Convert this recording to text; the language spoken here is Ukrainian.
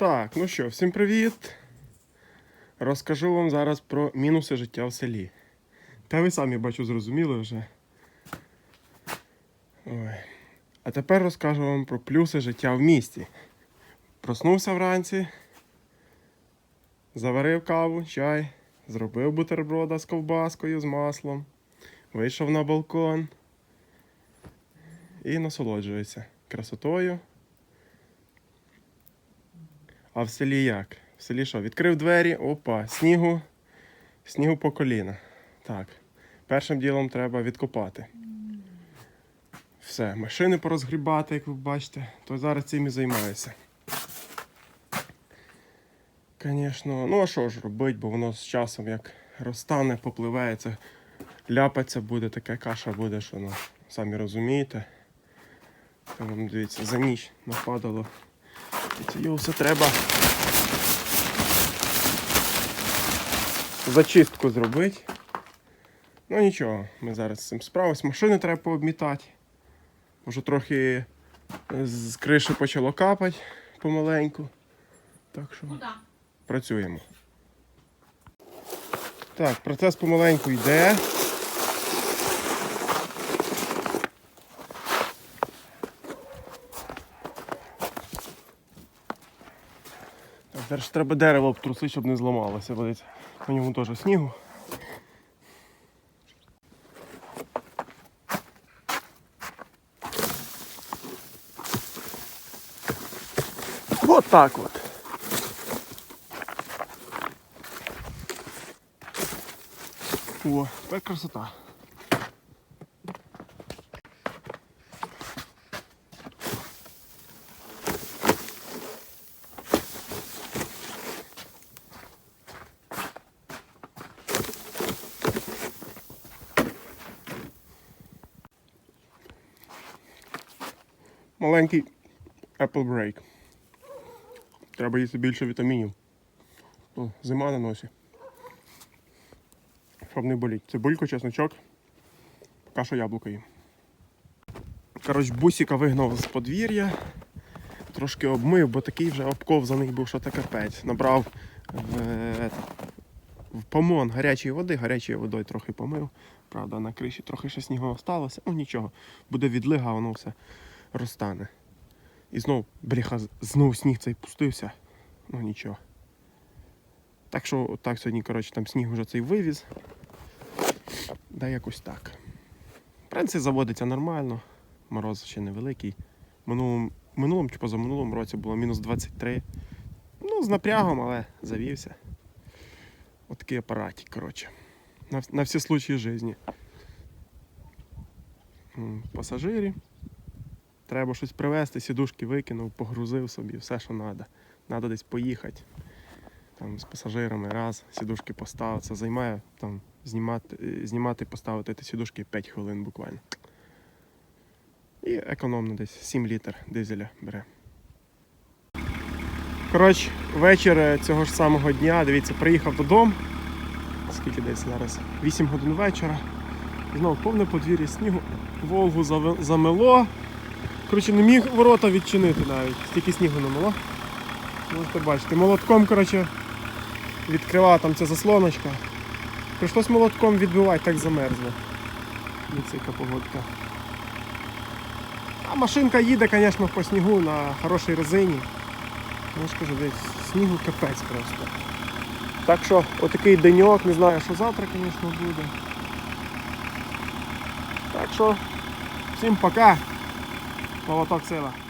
Так, ну що, всім привіт. Розкажу вам зараз про мінуси життя в селі. Та ви самі бачу, зрозуміли вже. Ой. А тепер розкажу вам про плюси життя в місті. Проснувся вранці, заварив каву, чай, зробив бутерброда з ковбаскою, з маслом, вийшов на балкон і насолоджується красотою. А в селі як? В селі що? Відкрив двері, опа, снігу, снігу по коліна. Так. Першим ділом треба відкопати. Все, машини порозгрібати, як ви бачите, то зараз цим і займаюся. Звісно, ну а що ж робити, бо воно з часом як розтане, попливе, ляпаться буде, така каша буде, що ну, самі розумієте. Та вам дивіться, за ніч нападало. І це його все треба зачистку зробити. Ну нічого, ми зараз з цим справимось. Машини треба пообмітати. Може трохи з криші почало капати помаленьку. Так що Куда? працюємо. Так, процес помаленьку йде. Зараз треба дерево обтрусити, щоб не зламалося. десь По ньому теж снігу. Вот так вот. О, тепер красота. Маленький Apple Break. Треба їсти більше вітамінів. О, зима на носі щоб не боліть. Цибульку, чесночок, каша яблука їм. Коротше, бусіка вигнав з подвір'я, трошки обмив, бо такий вже обковзаний був, що це капець. Набрав в, е, в помон гарячої води, гарячою водою трохи помив. Правда, на криші трохи ще снігу осталося. Ну нічого, буде відлига, воно все розтане. І знов, бляха, знов сніг цей пустився. Ну нічого. Так що так сьогодні, коротше, там сніг вже цей вивіз. Да якось так. В принципі, заводиться нормально. Мороз ще невеликий. Минулому, минулому чи позаминулому році було мінус 23. Ну, з напрягом, але завівся. Отакий апаратик, коротше. На, на всі случаї житті. Пасажирі. Треба щось привезти, сідушки викинув, погрузив собі, все, що треба. Треба десь поїхати там з пасажирами раз, сідушки поставив. Це займає там знімати, е, знімати поставити ті сідушки 5 хвилин буквально. І економно десь 7 літр дизеля бере. Коротше, вечір е, цього ж самого дня, дивіться, приїхав додому. Скільки десь зараз? 8 годин вечора. Знову повне подвір'я снігу. Волгу замело. Коротше, не міг ворота відчинити навіть. Стільки снігу намело. Можете бачити. Молотком, коротше, відкривала там ця заслоночка. Прийшлось молотком відбивати, так замерзло. Дивіться, погодка. А машинка їде, звісно, по снігу на хорошій резині. Ну, я ж десь снігу капець просто. Так що отакий деньок, не знаю, що завтра, звісно, буде. Так що, всім пока. Para o autoque, sei lá.